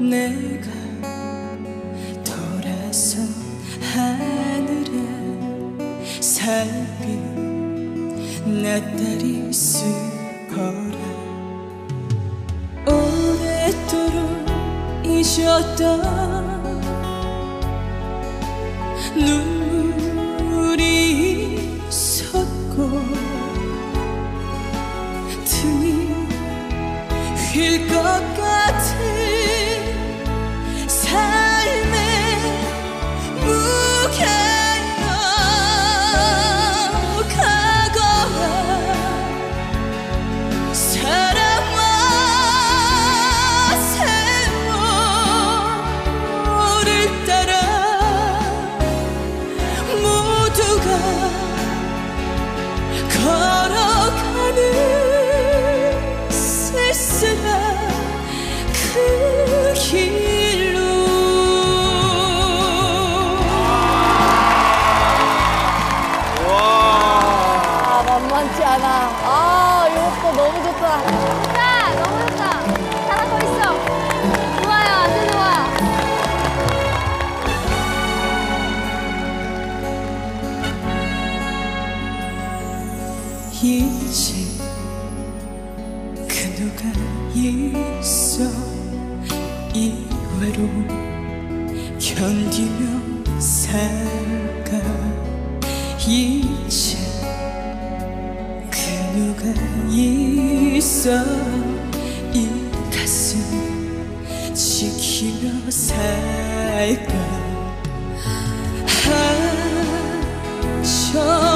내가 돌아서 하늘에 살빛 나 딸이 쓰거라. 오랫도록 잊었던 눈물이 섰고 등이 휠것같 은 이제 그 누가 있어. 이 외로움 견디며 살까? 이제 그 누가 있어. 이 가슴 지키며 살까? 아, 저